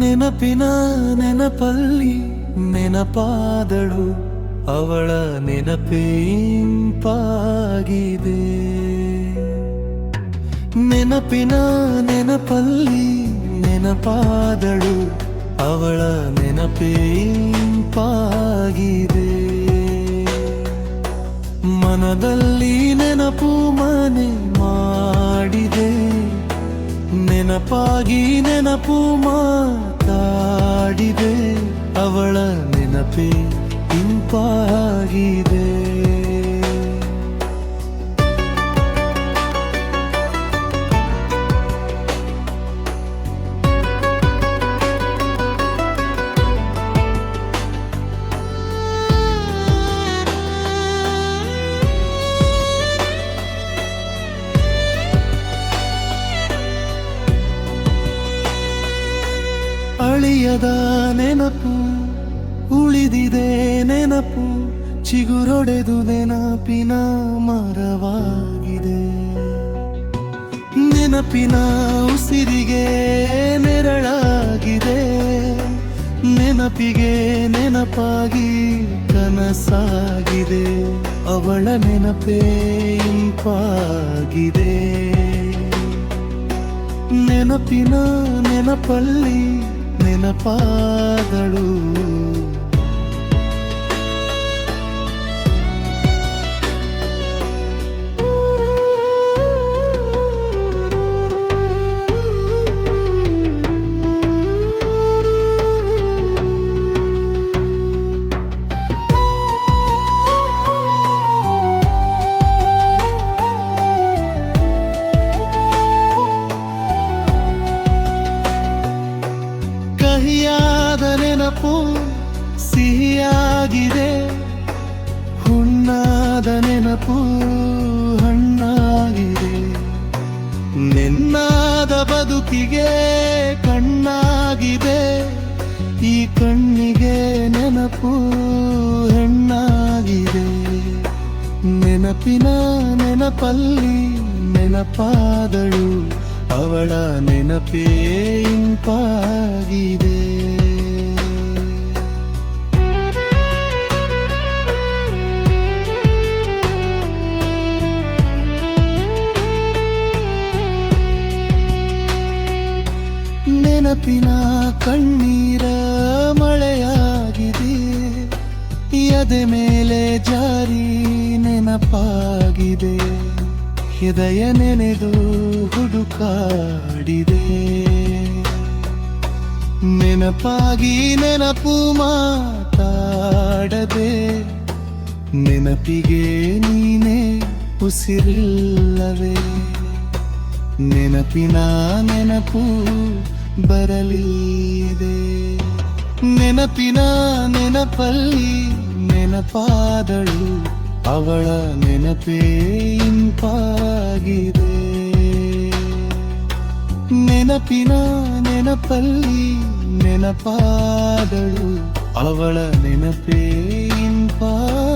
ನೆನಪಿನ ನೆನಪಲ್ಲಿ ನೆನಪಾದಳು ಅವಳ ನೆನಪೇಂಪಾಗಿದೆ ನೆನಪಿನ ನೆನಪಲ್ಲಿ ನೆನಪಾದಳು ಅವಳ ನೆನಪೇಂಪಾಗಿದೆ ಮನದಲ್ಲಿ ನೆನಪು ಮನೆ ಮಾಡಿದೆ. ನೆನಪಾಗಿ ನೆನಪು ಮಾತಾಡಿದೆ ಅವಳ ನೆನಪೇ ಇಂಪಾಗಿದೆ. ಅಳಿಯದ ನೆನಪು, ಉಳಿದಿದೆ ನೆನಪು, ಚಿಗುರೊಡೆದು ನೆನಪಿನ ಮರವಾಗಿದೆ. ನೆನಪಿನ ಉಸಿರಿಗೆ ನೆರಳಾಗಿದೆ. ನೆನಪಿಗೆ ನೆನಪಾಗಿ ಕನಸಾಗಿದೆ. ಅವಳ ನೆನಪೇ ಇಂಪಾಗಿದೆ. ನೆನಪಿನ ನೆನಪಲ್ಲಿ ನೆನಪಾದಳು. ಸಿಹಿಯಾಗಿದೆ ಹುಣ್ಣಾದ ನೆನಪು ಹಣ್ಣಾಗಿದೆ. ನೆನ್ನಾದ ಬದುಕಿಗೆ ಕಣ್ಣಾಗಿದೆ. ಈ ಕಣ್ಣಿಗೆ ನೆನಪು ಹೆಣ್ಣಾಗಿದೆ. ನೆನಪಿನ ನೆನಪಲ್ಲಿ ನೆನಪಾದಳು. ಅವಳ ನೆನಪೇ ಇಂಪಾಗಿದೆ. ನೆನಪಿನ ಕಣ್ಣೀರ ಮಳೆಯಾಗಿದೆ. ಎದೆ ಮೇಲೆ ಜಾರಿ ನೆನಪಾಗಿದೆ. ಹೃದಯ ನೆನೆದು ಹುಡುಕಾಡಿದೆ. ನೆನಪಾಗಿ ನೆನಪು ಮಾತಾಡದೆ. ನೆನಪಿಗೆ ನೀನೇ ಉಸಿರಿಲ್ಲವೇ. ನೆನಪಿನ ನೆನಪು ಬರಲಿದೆ. ನೆನಪಿನ ನೆನಪಲ್ಲಿ ನೆನಪಾದಳು. ಅವಳ ನೆನಪೇ ಇಂಪಾಗಿದೆ. ನೆನಪಿನ ನೆನಪಲ್ಲಿ ನೆನಪಾದಳು. ಅವಳ ನೆನಪೇ ಇಂಪಾಗಿದೆ